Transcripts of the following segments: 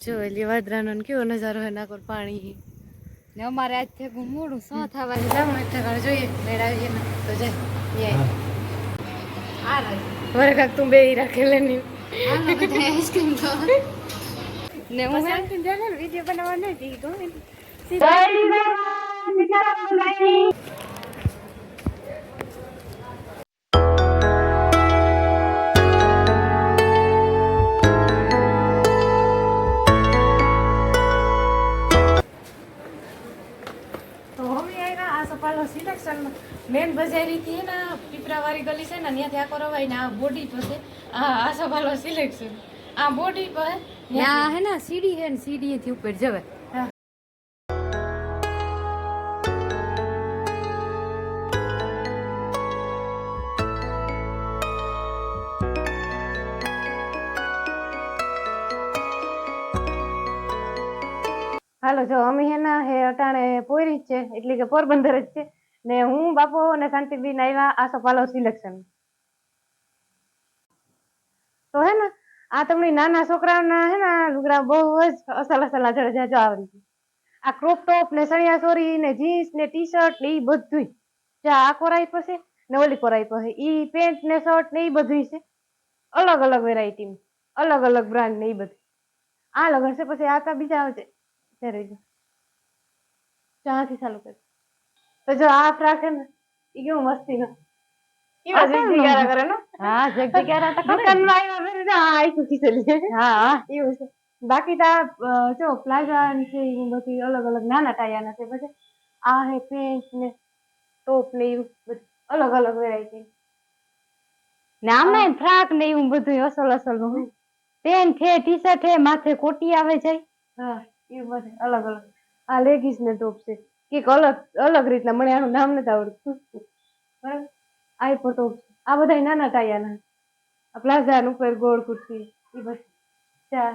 જો એલી વાદરાનો ને કેવો નજારો હે નાકોર પાણી ને અમારે આજ થેગું મોડું સો થવા લાવો એક જોઈએ મેળાવીએ ને તો જાય. આ રાજ વરે કાક તું બે રાખેલે ની. આઈસ્ક્રીમ તો ને હું બનાવવા નથી ગમે ને ત્યાંથી આખો રવાય ને આ બોડી પાસે આ આ સવાલો સિલેક્શન આ બોડી પર ત્યાં હે ને સીડી હે ને સીડી થી ઉપર જવાય. હાલો જો અમે હેના હે અટાણે પોરી જ છે એટલે કે પોરબંદર જ છે. ને હું બાપો અને શાંતિબેન આવ્યા આ પાલો સિલેક્શન તો હે ને, આ તમને નાના છોકરાના હે ને લુગડા બહુ જ અસલ અસલ જડે જાજો આવડી આ ક્રોપ ટોપ ને સણિયા ચોરી ને જીન્સ ને ટી શર્ટ ને એ બધું જે આ કોરાઈ પછી ને ઓલી કોરાઈ પછી ઈ પેન્ટ ને શર્ટ ને એ બધું છે. અલગ અલગ વેરાયટી અલગ અલગ બ્રાન્ડ ને એ બધું આ લગન છે, પછી આ તા બીજા આવશે ચાલુ કર તો જો આ ફ્રાક હે ને ઈ કેવું મસ્તી નો? નો બાકી તો જો પ્લાઝા છે ઈ બધી અલગ અલગ નાના ટાયાના છે પછી આ હે પેન્ટ ને ટોપ ને એવું અલગ અલગ વેરાયટી ને આમાં ફ્રાક ને એવું બધું અસલ અસલનું પેન્ટ છે ટી શર્ટ છે માથે કોટી આવે છે. હા એવું બધું અલગ અલગ. આ લેગીસ ને ટોપ છે. કંઈક અલગ અલગ રીતના મને આનું નામ નથી આવડતું. બરાબર? આ ટોપ આ બધા નાના ટાયાના આ પ્લાઝાન ઉપર ગોળ કુર્તી એ બસ. ચા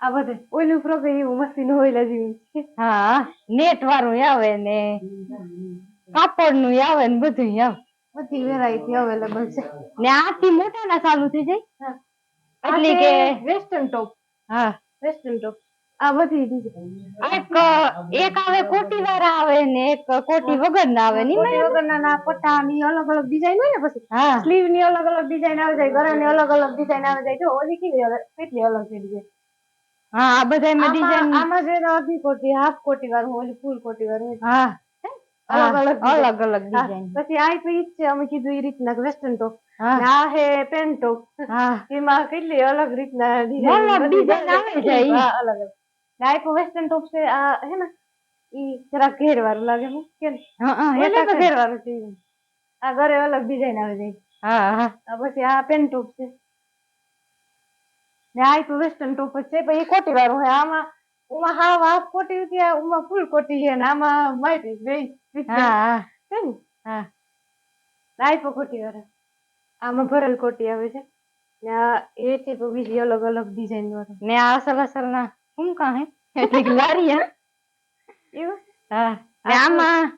આ બધે ઓઈલું ફ્રોક એવું મસ્તી નું ઓઈલા જેવું છે હા નેટ વાળું આવે ને. કાપડનું આવે ને બધું આવે બધી વેરાયટી અવેલેબલ છે. ને આથી મોટા ના ચાલુ થઈ જાય. એટલે કે વેસ્ટર્ન ટોપ હા. વેસ્ટર્ન ટોપ આ બધી. એક એક આવે કોટી વાળા આવે ને એક કોટી વગર ના આવે ની કોટી વગર ના પટ્ટા ની અલગ અલગ ડિઝાઇન હોય ને પછી? હા. સ્લીવની અલગ અલગ ડિઝાઇન આવે જાય ગળાની અલગ અલગ ડિઝાઇન આવે જાય. જો ઓલી કેવી અલગ કેટલી અલગ છે ડિઝાઇન હા આ બધા એમાં ડિઝાઇન આમાં જે અડધી કોટી હાફ કોટી વાળું ઓલી ફૂલ કોટી વાળું. હા. અલગ અલગ અલગ ડિઝાઇન પછી આ તો ઈ છે અમે કીધું એ રીતના વેસ્ટર્ન ટોપ આ હે પેન્ટ ટોપ એમાં કેટલી અલગ રીતના ડિઝાઇન આવે છે અલગ અલગ. આ વેસ્ટર્ન ટોપ છે આ હે ને ઈ જરા ઘેર વાળું લાગે હું કે હા હા એ તો તો ઘેર વાળું છે આ ઘરે અલગ ડિઝાઇન આવે છે હા હા. આ પછી આ પેન ટોપ છે. ને આ તો વેસ્ટર્ન ટોપ જ છે પણ એ કોટી વાળું હોય. આમાં ઉમાં હા હાફ કોટી હતી ઉમાં ફૂલ કોટી છે ને આમાં માહિતી બે હા હા. છે ને? હા. આ કોટી વાળા. આમાં ભરેલ કોટી આવે છે. ને એ છે તો બીજી અલગ અલગ ડિઝાઇન વાળા. ને આ અસલ અસલ ના હે એટલે કે લારી હે? એવું? હા ને આમાં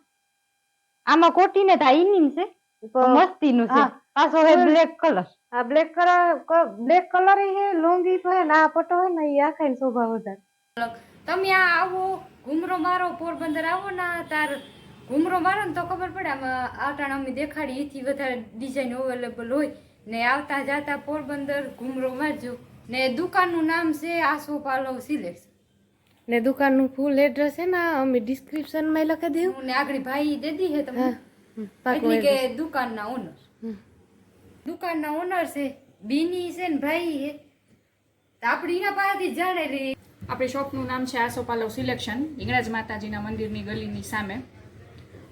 આમાં કોટી ને તાઈનિંગ છે. તો મસ્તી નું છે. પાછો હે બ્લેક કલર. આ બ્લેક કલર બ્લેક કલર હે લોંગી તો હે ને આ પટ્ટો હે ને એ આખા ને શોભા વધારે. તમે આ આવો ઘુમરો મારો પોરબંદર આવો ને તાર ઘુમરો મારો ને તો ખબર પડે આમાં આટાણ અમે દેખાડી એથી વધારે ડિઝાઇન અવેલેબલ હોય ને આવતા જાતા પોરબંદર ઘુમરો મારજો. ને દુકાનનું નામ છે આસો પાલવ સિલેક્સ ને દુકાનનું ફૂલ એડ્રેસ છે ને અમે ડિસ્ક્રિપ્શનમાં લખી દેવું. ને આગળ ભાઈ દેદી હે તમને. એટલે કે દુકાનના ઓનર દુકાનના ઓનર છે બીની છે ને ભાઈ હે. તો આપણે એના પાસેથી જ રે. આપણી શોપનું નામ છે આસો પાલવ સિલેક્શન હિંગળાજ માતાજીના મંદિરની ગલીની સામે.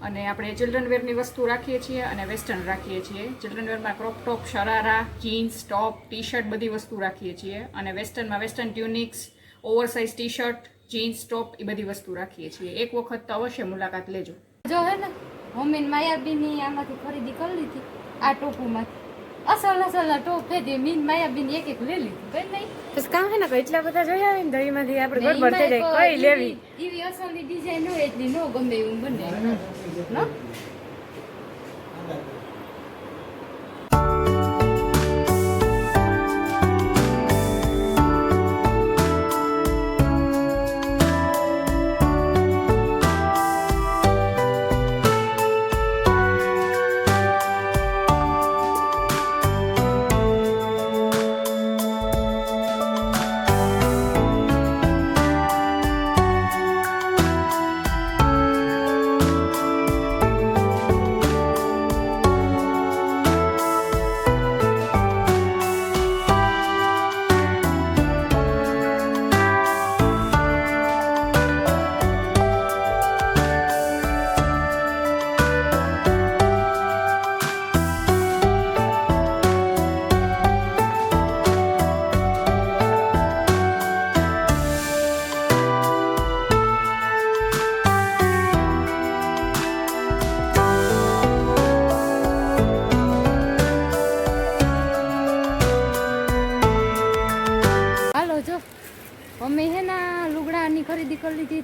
અને આપણે ચિલ્ડ્રન વેરની વસ્તુ રાખીએ છીએ અને વેસ્ટર્ન રાખીએ છીએ. Children વેરમાં crop top sharara jeans top T shirt બધી વસ્તુ રાખીએ છીએ. અને વેસ્ટર્નમાં western tunics oversize T shirt jeans top એ બધી વસ્તુ રાખીએ છીએ. એક વખત તો અવશ્ય મુલાકાત લેજો. જો હે ને મમ્મી માયાબીની આમાંથી ખરીદી કરી લીધી આ ટોપોમાંથી અસલ અસલ ટોપ હે મીન માયાબીની એક એક લઈ લીધી કઈ નહીં? બસ કામ હે ને કે એટલા બધા જોઈ આવે ને આપણે ગડબડ થઈ જાય કઈ લેવી? એવી અસલની ડિઝાઇન હોય એટલી નો ગમે એવું બને નો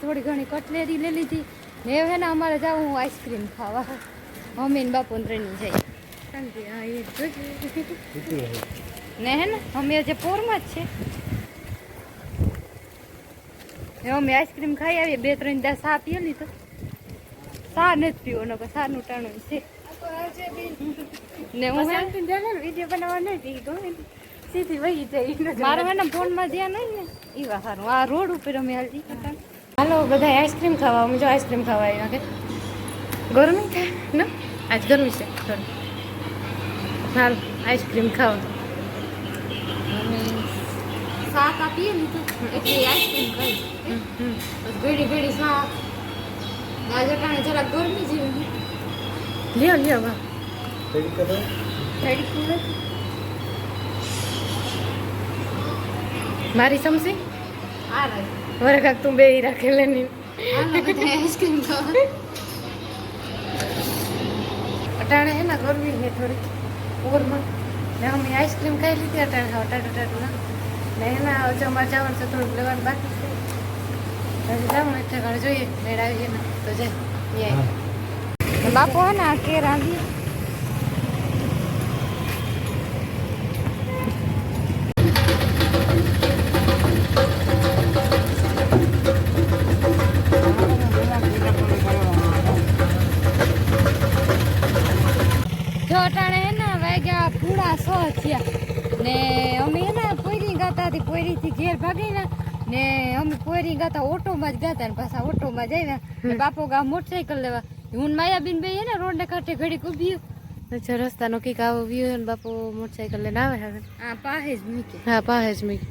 થોડી ઘણી કટલેરી લઈ લીધી. ને હવે હે ને અમારે જાવું આઈસ્ક્રીમ ખાવા. મમ્મી ને બાપુ ત્રણ જાય હા ને હે ને અમે આજે પોરમાં જ છે. ને અમે આઈસ્ક્રીમ ખાઈ આવીએ બે ત્રણ દા સા પીએ લીધો. સા નથી પીવો નકર સાનું ટાણું છે. ને હું હે વીડિયો બનાવવા નથી ગમે સીધી વહી જાય મારો હે ને ફોનમાં જ્યાં નહીં ને એવા સારું. આ રોડ ઉપર અમે હાલતી હતા હાલો બધા આઈસ્ક્રીમ ખાવા હું જો આઈસ્ક્રીમ ખાવા આવ્યા કે? ગરમી થાય ને? આજ ગરમી છે થોડી હાલ આઈસ્ક્રીમ ખાવ. શાક આપીએ લીધું એટલે આઈસ્ક્રીમ ખાઈ. ભેડી ભેડી શાક. આજે કાણે જરાક ગરમી જેવી લ્યો લ્યો મારી સમસી આ રહી. વરે કાક તું બે રાખેલે ની આનો બધા આઈસ્ક્રીમ ખાવા અટાણે હે ના ગરમી હે થોડી ઓરમાં ને અમે આઈસ્ક્રીમ ખાઈ લીધી અટાણે ખાવા ટાટું ટાટું ના ને એના હજુ અમારે જવાનું છે થોડુંક લેવાનું બાકી છે હજી જવાનું એટલે ઘરે જોઈએ મેળ આવીએ ને તો જાય બાપુ હે ને આ કેર આવી પોયરી ગાતા ઓટોમાં જ ગાતા ને પાછા ઓટોમાં જાય ને બાપો ગા મોટરસાઇકલ લેવા. હું માયાબીન બે ને રોડ ને કાંઠે ઘડીક ઊભી અચ્છા રસ્તાનો કંઈક આવો વ્યૂ ને બાપો મોટરસાઇકલ લઈને આવે હવે. હા પાસે જ મૂકે. હા પાસે જ મૂકે.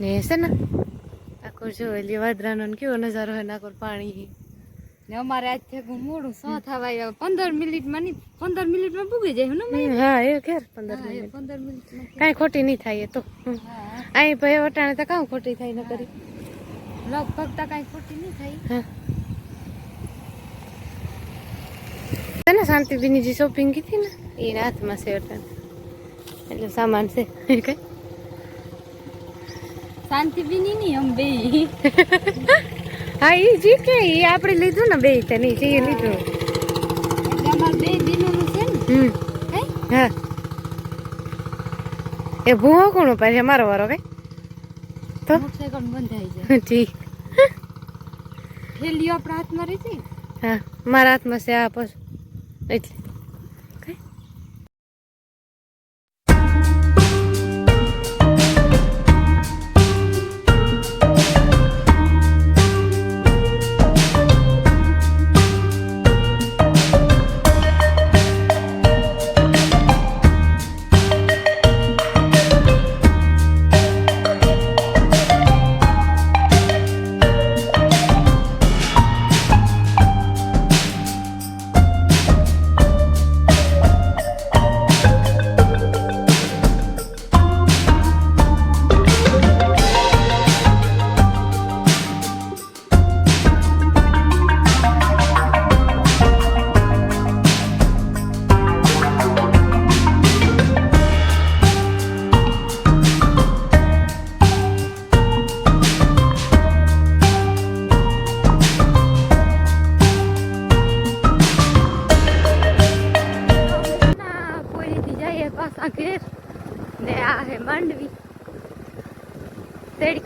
ને છે ને આખો જો એટલે વાદરાનો ને કેવો નજારો હોય ને આખો પાણી ને અમારે આજ થેગું મોડું સો થવા આવ્યા. પંદર મિનિટમાં નહીં પંદર મિનિટમાં પૂગી જાય ને હા એ ખેર પંદર મિનિટ. પંદર મિનિટ કાંઈ ખોટી નહીં થાય એ તો. અહીં ભાઈ વટાણે તો કાં ખોટી થાય ન કરી. લગભગ તો કાંઈ ખોટી નહીં થાય હા. છે ને શાંતિબીની જે શોપિંગ કીધી ને? એ હાથમાં છે એટલે સામાન છે. કઈ? શાંતિ નહીં આમ બે. હા એ જી કે એ આપણે લીધું ને બે તે નહીં જે લીધું. બે દિનોનું છે ને. હમ. હા? એ ભૂવો કોણ પાછે મારો વારો કઈ? તો? મોટરસાઇકલ બંધાઈ જાય. ઠીક થેલીઓ આપણા હાથમાં રહી હા મારા હાથમાં છે આ પશુ એટલે.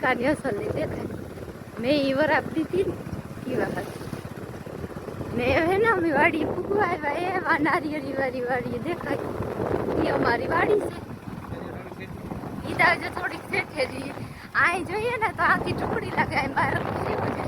કાની અસર નહીં દેખાય. મેં એ વર આપી હતી ને એ વખત. મેં હે ને અમે વાડી ફૂગવા આવ્યા, એ વા નારિયેળી વાળી વાડી દેખાય. એ અમારી વાડી છે. એ તો થોડીક શેઠે જઈએ આ જોઈએ ને તો આખી ટુકડી લગાય બહાર એવું છે